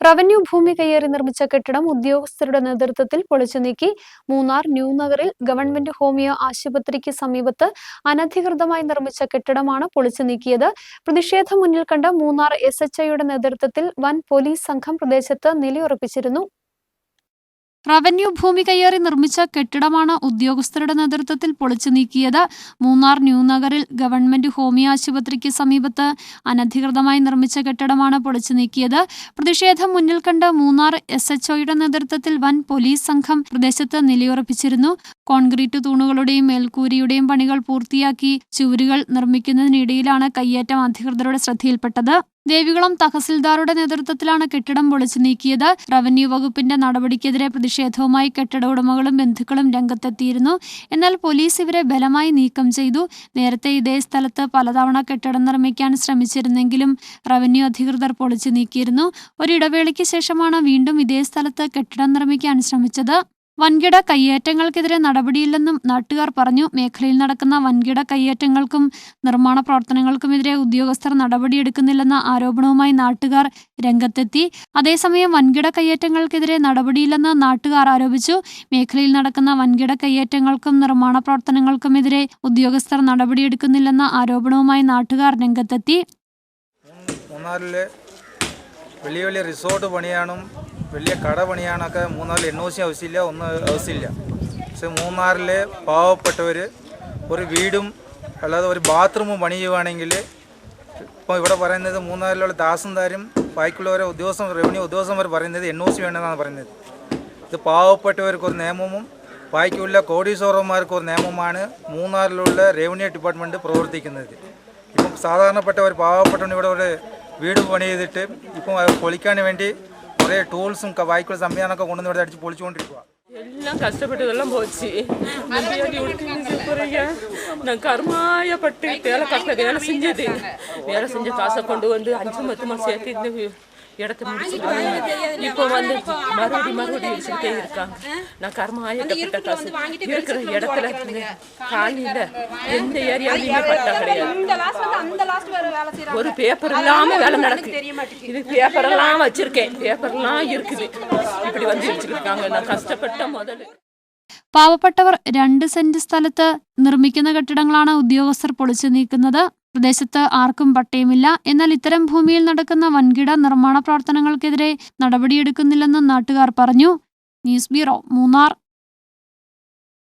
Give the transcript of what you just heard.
Revenue ഭൂമി കയ്യേറി നിർമ്മിച്ച കെട്ടിടം ഉദ്യോഗസ്ഥരുടെ നേതൃത്വത്തിൽ പൊളിച്ചു നീക്കി. മൂന്നാർ ന്യൂ നഗറിൽ ഗവൺമെന്റ് ഹോമിയോ ആശുപത്രിക്ക് സമീപത്ത് അനധികൃതമായി നിർമ്മിച്ച കെട്ടിടമാണ് പൊളിച്ചു നീക്കിയത്. പ്രതിഷേധം മുന്നിൽ കണ്ട മൂന്നാർ എസ് എച്ച് ഐയുടെ നേതൃത്വത്തിൽ വൻ പോലീസ് സംഘം പ്രദേശത്ത് നിലയുറപ്പിച്ചിരുന്നു. റവന്യൂ ഭൂമി കയ്യേറി നിർമ്മിച്ച കെട്ടിടമാണ് ഉദ്യോഗസ്ഥരുടെ നേതൃത്വത്തിൽ പൊളിച്ചു നീക്കിയത്. മൂന്നാർ ന്യൂനഗറിൽ ഗവൺമെന്റ് ഹോമിയോ ആശുപത്രിക്ക് സമീപത്ത് അനധികൃതമായി നിർമ്മിച്ച കെട്ടിടമാണ് പൊളിച്ചു നീക്കിയത്. പ്രതിഷേധം മുന്നിൽ കണ്ട് മൂന്നാർ എസ് എച്ച് ഒയുടെ നേതൃത്വത്തിൽ വൻ പോലീസ് സംഘം പ്രദേശത്ത് നിലയുറപ്പിച്ചിരുന്നു. കോൺക്രീറ്റ് തൂണുകളുടെയും മേൽക്കൂരിയുടെയും പണികൾ പൂർത്തിയാക്കി ചുവരുകൾ നിർമ്മിക്കുന്നതിനിടയിലാണ് കയ്യേറ്റം അധികൃതരുടെ ശ്രദ്ധയിൽപ്പെട്ടത്. ദേവികുളം തഹസിൽദാറുടെ നേതൃത്വത്തിലാണ് കെട്ടിടം പൊളിച്ചു നീക്കിയത്. റവന്യൂ വകുപ്പിന്റെ നടപടിക്കെതിരെ പ്രതിഷേധവുമായി കെട്ടിട ഉടമകളും ബന്ധുക്കളും രംഗത്തെത്തിയിരുന്നു. എന്നാൽ പോലീസ് ഇവരെ ബലമായി നീക്കം ചെയ്തു. നേരത്തെ ഇതേ സ്ഥലത്ത് പലതവണ കെട്ടിടം നിർമ്മിക്കാൻ ശ്രമിച്ചിരുന്നെങ്കിലും റവന്യൂ അധികൃതർ പൊളിച്ചു നീക്കിയിരുന്നു. ഒരിടവേളയ്ക്ക് ശേഷമാണ് വീണ്ടും ഇതേ സ്ഥലത്ത് കെട്ടിടം നിർമ്മിക്കാൻ ശ്രമിച്ചത്. വൻകിട കയ്യേറ്റങ്ങൾക്കെതിരെ നടപടിയില്ലെന്നും നാട്ടുകാർ പറഞ്ഞു. മേഖലയിൽ നടക്കുന്ന വൻകിട കയ്യേറ്റങ്ങൾക്കും നിർമ്മാണ പ്രവർത്തനങ്ങൾക്കുമെതിരെ ഉദ്യോഗസ്ഥർ നടപടിയെടുക്കുന്നില്ലെന്ന ആരോപണവുമായി നാട്ടുകാർ രംഗത്തെത്തി. അതേസമയം വൻകിട കയ്യേറ്റങ്ങൾക്കെതിരെ നടപടിയില്ലെന്ന് നാട്ടുകാർ ആരോപിച്ചു. മേഖലയിൽ നടക്കുന്ന വൻകിട കയ്യേറ്റങ്ങൾക്കും നിർമ്മാണ പ്രവർത്തനങ്ങൾക്കുമെതിരെ ഉദ്യോഗസ്ഥർ നടപടിയെടുക്കുന്നില്ലെന്ന ആരോപണവുമായി നാട്ടുകാർ രംഗത്തെത്തി. വലിയ വലിയ റിസോർട്ട് പണിയാനും വലിയ കട പണിയാനൊക്കെ മൂന്നാറിൽ എൻ ഒ സി ആവശ്യമില്ല ഒന്നും ആവശ്യമില്ല. പക്ഷെ മൂന്നാറിലെ പാവപ്പെട്ടവർ ഒരു വീടും അല്ലാതെ ഒരു ബാത്റൂമും പണി ചെയ്യുവാണെങ്കിൽ ഇപ്പോൾ ഇവിടെ പറയുന്നത് മൂന്നാറിലുള്ള ദാസന്താരും ബാക്കിയുള്ളവരെ ഉദ്യോഗസ്ഥ റവന്യൂ ഉദ്യോഗസ്ഥന്മാർ പറയുന്നത് എൻ ഒ സി വേണമെന്നാണ് പറയുന്നത്. ഇത് പാവപ്പെട്ടവർക്ക് ഒരു നിയമവും ബാക്കിയുള്ള കോടീശ്വരന്മാർക്ക് ഒരു നിയമമാണ് മൂന്നാറിലുള്ള റവന്യൂ ഡിപ്പാർട്ട്മെന്റ് പ്രവർത്തിക്കുന്നത്. ഇപ്പം സാധാരണപ്പെട്ട ഒരു പാവപ്പെട്ടവൻ ഇവിടെ ഒരു വീട് പണി ചെയ്തിട്ട് ഇപ്പം പൊളിക്കാൻ വേണ്ടി ஒரே டோல்ஸும் வைக்கிள் சம்மியானൊക്കെ கொண்டு வந்து அடிச்சு பொழிச்சுக்கொண்டிருக்குவா எல்லாம் கஷ்டப்பட்டதெல்லாம் போச்சு நான் கருமாயப்பட்டு வேலை கட்ட வேலை செஞ்சது வேலை செஞ்ச காசை கொண்டு வந்து அஞ்சு மொத்தமாக சேர்த்து இந்த இடத்த முடிச்சுட்டாங்க இப்போ வந்து மறுபடி மறுபடி வச்சுக்கிட்டே இருக்காங்க நான் கர்மாயப்பட்ட காசு இருக்கிற இடத்துல காலியில் எந்த ஏரியாவிலுமே பட்டா கிடையாது இந்த லாஸ்ட் வந்து அந்த லாஸ்ட் வேற வேலை செய்யறாங்க ஒரு பேப்பர் இல்லாம வேலை நடக்குது இது பேப்பர் எல்லாம் வச்சிருக்கேன் பேப்பர் எல்லாம் இருக்குது இப்படி வந்து வச்சிருக்காங்க நான் கஷ்டப்பட்ட முதல்ல പാവപ്പെട്ടവർ രണ്ട് സെന്റ് സ്ഥലത്ത് നിർമ്മിക്കുന്ന കെട്ടിടങ്ങളാണ് ഉദ്യോഗസ്ഥർ പൊളിച്ചു നീക്കുന്നത് പ്രദേശത്ത് ആർക്കും പട്ടയമില്ല എന്നാൽ ഇത്തരം ഭൂമിയിൽ നടക്കുന്ന വൻകിട നിർമ്മാണ പ്രവർത്തനങ്ങൾക്കെതിരെ നടപടിയെടുക്കുന്നില്ലെന്നും നാട്ടുകാർ പറഞ്ഞു ന്യൂസ് ബ്യൂറോ മൂന്നാർ